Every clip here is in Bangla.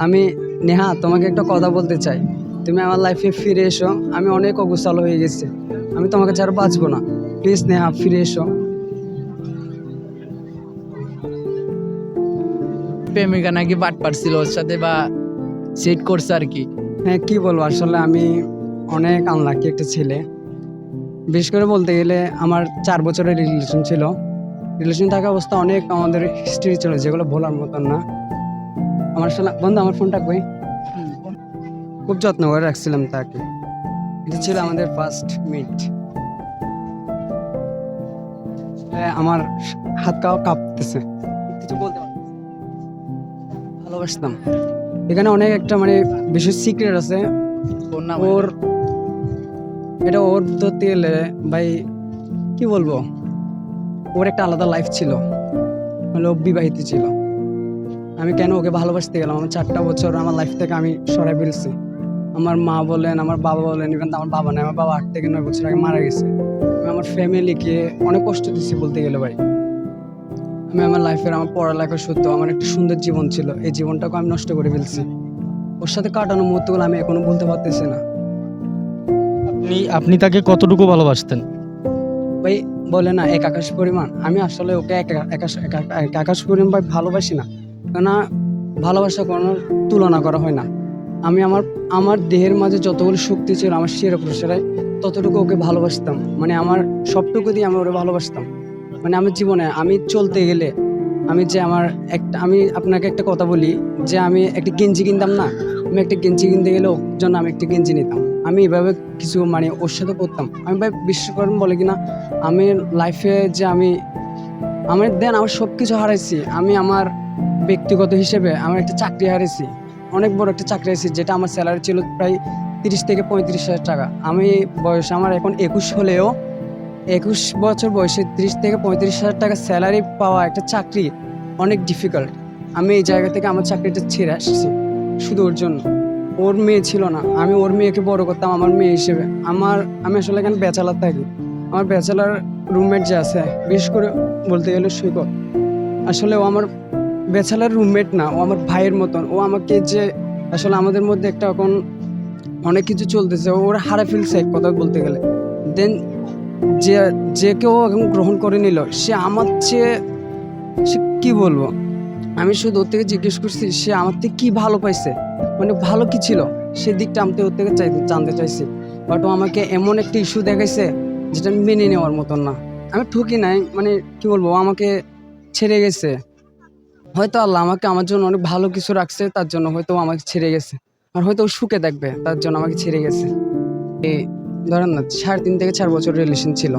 আমি নেহা তোমাকে একটা কথা বলতে চাই। তুমি আমার লাইফে ফিরে এসো। আমি অনেক অগুসাল হয়ে গেছি। আমি তোমাকে ছাড়া বাঁচবো না। প্লিজ নেহা ফিরে এসো। প্রেমিকা নাকি বাট পারছিল ওর সাথে বা সেট করছে আর কি? হ্যাঁ কি বলব? আসলে আমি অনেক আনলাকি একটা ছেলে। বিশেষ করে বলতে গেলে আমার চার বছরের রিলেশন ছিল। রিলেশন থাকা অবস্থা অনেক আমাদের হিস্ট্রি ছিল যেগুলো ভোলার মতন না। আমার আসলে বন্ধু আমার ফোনটা কই? খুব যত্ন করে রাখছিলাম তাকে। এটা ছিল আমাদের ফার্স্ট মিট আমার হাত কাও কাঁপতেছে। কিছু বলতে ভালোবাসতাম। এখানে অনেক একটা মানে বিশেষ সিক্রেট আছে। ওর নাম ওর এটা ওর ধরতে গেলে ভাই কি বলব? ওর একটা আলাদা লাইফ ছিল। মানে বিবাহিত ছিল। আমি কেন ওকে ভালোবাসতে গেলাম? আমার চারটা বছর আমার লাইফ থেকে আমি সরাই ফেলছি। আমার মা বলেন আমার বাবা বলেন ইভেন আমার বাবা নেই আমার বাবা আট থেকে নয় বছর আগে মারা গেছে। আমি আমার ফ্যামিলিকে অনেক কষ্ট দিচ্ছি বলতে গেলে ভাই। আমি আমার লাইফের আমার পড়ালেখা সত্য আমার একটা সুন্দর জীবন ছিল। এই জীবনটাকে আমি নষ্ট করে ফেলছি। ওর সাথে কাটানো মুহূর্তগুলো আমি এখনও বলতে পারতেছি না। আপনি আপনি তাকে কতটুকু ভালোবাসতেন? ভাই বলে না এক আকাশ পরিমাণ। আমি আসলে ওকে এক আকাশ এক এক আকাশ পরিমাণ ভাই ভালোবাসি না। কেননা ভালোবাসা কোনো তুলনা করা হয় না। আমি আমার আমার দেহের মাঝে যতগুলো শক্তি ছিল, আমার শিরা প্রসারায় ততটুকু ওকে ভালোবাসতাম। মানে আমার সবটুকু দিয়ে আমি ওকে ভালোবাসতাম। মানে আমার জীবনে, আমি চলতে গেলে আমি যে আমার একটা, আমি আপনাকে একটা কথা বলি যে আমি একটা গেঞ্জি কিনতাম না? আমি একটা গেঞ্জি কিনতে গেলে ওর জন্য আমি একটা গেঞ্জি নিতাম। আমি এভাবে কিছু মানে ওর সাথে করতাম। আমি ভাই বিশ্বাস করেন বলে কিনা, আমি লাইফে যে আমি আমার দেন আমার সব কিছু হারাইছি। আমি আমার ব্যক্তিগত হিসেবে আমার একটা চাকরি হারিয়েছি অনেক বড় একটা চাকরি হারিয়েছি যেটা আমার স্যালারি ছিল প্রায় তিরিশ থেকে পঁয়ত্রিশ হাজার টাকা। আমি বয়স আমার এখন একুশ হলেও একুশ বছর বয়সে তিরিশ থেকে পঁয়ত্রিশ হাজার টাকা স্যালারি পাওয়া একটা চাকরি অনেক ডিফিকাল্ট আমি এই জায়গা থেকে আমার চাকরিটা ছেড়ে আসছি শুধু ওর জন্য। ওর মেয়ে ছিল না, আমি ওর মেয়েকে বড় করতাম আমার মেয়ে হিসেবে। আমার, আমি আসলে এখানে ব্যাচেলার থাকি। আমার ব্যাচেলার রুমমেট যে আছে, বিশেষ করে বলতে গেলে সৈকত। আসলে ও আমার ব্যাচেলার রুমমেট না, ও আমার ভাইয়ের মতন। ও আমাকে যে, আসলে আমাদের মধ্যে একটা এখন অনেক কিছু চলতেছে ওর হারা ফেলছে এক কথা বলতে গেলে। দেন যে যে কেউ এখন গ্রহণ করে নিল, সে আমার চেয়ে, সে কী বলব? আমি শুধু ওর থেকে জিজ্ঞেস করছি, সে আমার থেকে কী ভালো পাইছে? মানে ভালো কি ছিল? সে দিকটা আমি ওর থেকে চাই, জানতে চাইছি। বাট ও আমাকে এমন একটা ইস্যু দেখাইছে, যেটা মেনে নেওয়ার মতন না। আমি ঠকি নাই মানে কি বলব আমাকে ছেড়ে গেছে। হয়তো আল্লাহ আমাকে আমার জন্য অনেক ভালো কিছু রাখছে, তার জন্য হয়তো আমাকে ছেড়ে গেছে। আর হয়তো ও সুখে দেখবে তার জন্য আমাকে ছেড়ে গেছে। এই ধরেন না, সাড়ে তিন থেকে চার বছর রিলেশন ছিল।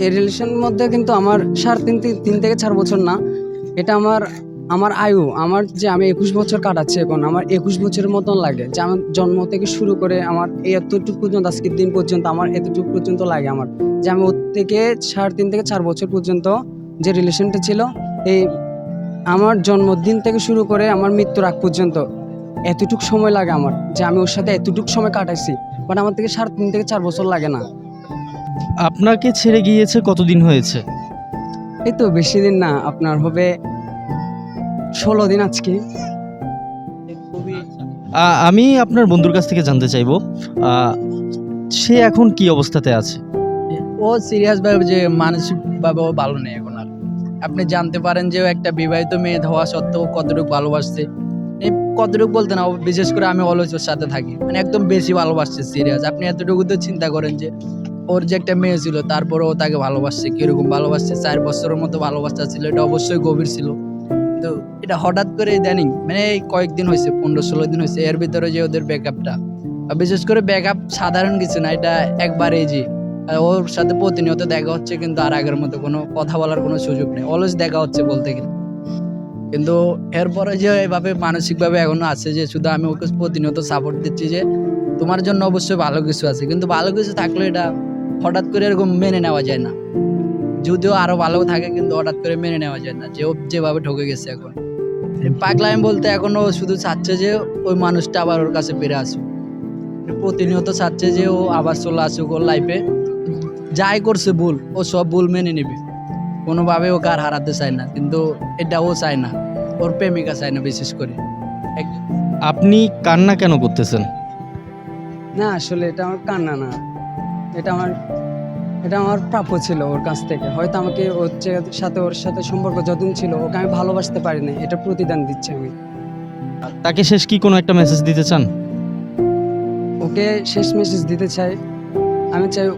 এই রিলেশনের মধ্যে কিন্তু আমার সাড়ে তিন তিন- থেকে চার বছর না, এটা আমার আমার আয়ু, আমার যে আমি একুশ বছর কাটাচ্ছি এখন, আমার একুশ বছরের মতন লাগে। যে আমার জন্ম থেকে শুরু করে আমার এই এতটুকু পর্যন্ত, আজকের দিন পর্যন্ত, আমার এতটুকু পর্যন্ত লাগে আমার। যে আমি ওর থেকে সাড়ে তিন থেকে চার বছর পর্যন্ত যে রিলেশনটা ছিল, এই আমার জন্মদিন থেকে শুরু করে আমার মৃত্যুর আগ পর্যন্ত এতটুকু সময় লাগে আমার যে আমি ওর সাথে এতটুকু সময় কাটাইছি। বাট আমার থেকে সাড়ে তিন থেকে চার বছর লাগে না। আপনাকে ছেড়ে গিয়েছে কতদিন হয়েছে? এই তো বেশি দিন না আপনার হবে ষোলো দিন আজকে। আমি আপনার বন্ধুর কাছ থেকে জানতে চাইব সে এখন কি অবস্থাতে আছে? ও সিরিয়াস ভাবে যে মানসিক ভাবে ও ভালো নেই এখন। আপনি জানতে পারেন যে একটা বিবাহিত মেয়ে হওয়া সত্ত্বেও কতটুকু ভালোবাসছে। কতটুকু বলতে না বিশেষ করে আমি অলওয়েজ ওর সাথে থাকি। মানে একদম বেশি ভালোবাসছে সিরিয়াস আপনি এতটুকু তো চিন্তা করেন যে, ওর যে একটা মেয়ে ছিল তারপরে ও তাকে ভালোবাসছে, কীরকম ভালোবাসছে, চার বছরের মতো ভালোবাসা ছিল, এটা অবশ্যই গভীর ছিল। তো এটা হঠাৎ করে ইদানিং মানে এই কয়েকদিন হয়েছে, পনেরো ষোলো দিন হয়েছে, এর ভিতরে যে ওদের ব্যাকআপটা বিশেষ করে ব্যাকআপ সাধারণ কিছু না, এটা একবারেই যে ওর সাথে প্রতিনিয়ত দেখা হচ্ছে, কিন্তু আর আগের মতো কোনো কথা বলার কোনো সুযোগ নেই। অলওয়েজ দেখা হচ্ছে বলতে গেলে। কিন্তু এরপরে যে এভাবে মানসিকভাবে এখনও আছে যে শুধু আমি ওকে প্রতিনিয়ত সাপোর্ট দিচ্ছি যে তোমার জন্য অবশ্যই ভালো কিছু আছে। কিন্তু ভালো কিছু থাকলে এটা হঠাৎ করে এরকম মেনে নেওয়া যায় না। যদিও আরও ভালো থাকে, কিন্তু হঠাৎ করে মেনে নেওয়া যায় না। যে ও যেভাবে ঠকে গেছে এখন। পাগলামি বলতে এখন ও শুধু চাচ্ছে যে ওই মানুষটা আবার ওর কাছে ফিরে আসুক। প্রতিনিয়ত চাচ্ছে যে ও আবার চলে আসুক ওর লাইফে যাই করছে ভুল ও সব ভুল মেনে নেবে। কোনোভাবে ও আর হারাতে চায় না কিন্তু এটা ও চায় না। ওর প্রেমিকা চায় না বিশেষ করে। আপনি কান্না কেন করতেছেন? না আসলে এটা আমার কান্না না। এটা আমার এটা আমার প্রাপ্য ছিল ওর কাছ থেকে। হয়তো আমাকে ওর সাথে ওর সাথে সম্পর্ক যতদিন ছিল ওকে আমি ভালোবাসতে পারিনি। এটা প্রতিদান দিচ্ছি আমি। তাকে শেষ কি কোনো একটা মেসেজ দিতে চান? ওকে শেষ মেসেজ দিতে চাই। আমি চাই,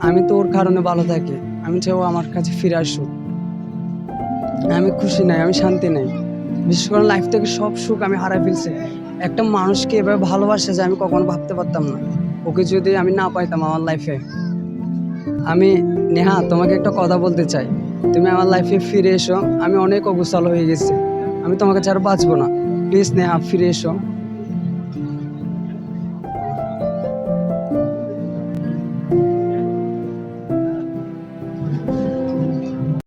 আমি তো ওর কারণে ভালো থাকি। আমি চাই ও আমার কাছে ফিরে আসুক। আমি খুশি নাই, আমি শান্তি নাই। বিশেষ করে লাইফ থেকে সব সুখ আমি হারাই ফেলছি। একটা মানুষকে এভাবে ভালোবাসে যে আমি কখনো ভাবতে পারতাম না। ওকে যদি আমি না পাইতাম আমার লাইফে আমি, নেহা, তোমাকে একটা কথা বলতে চাই। তুমি আমার লাইফে ফিরে এসো। আমি অনেক অগুসাল হয়ে গেছি। আমি তোমাকে ছাড়া বাঁচবো না। প্লিজ, নেহা, ফিরে এসো।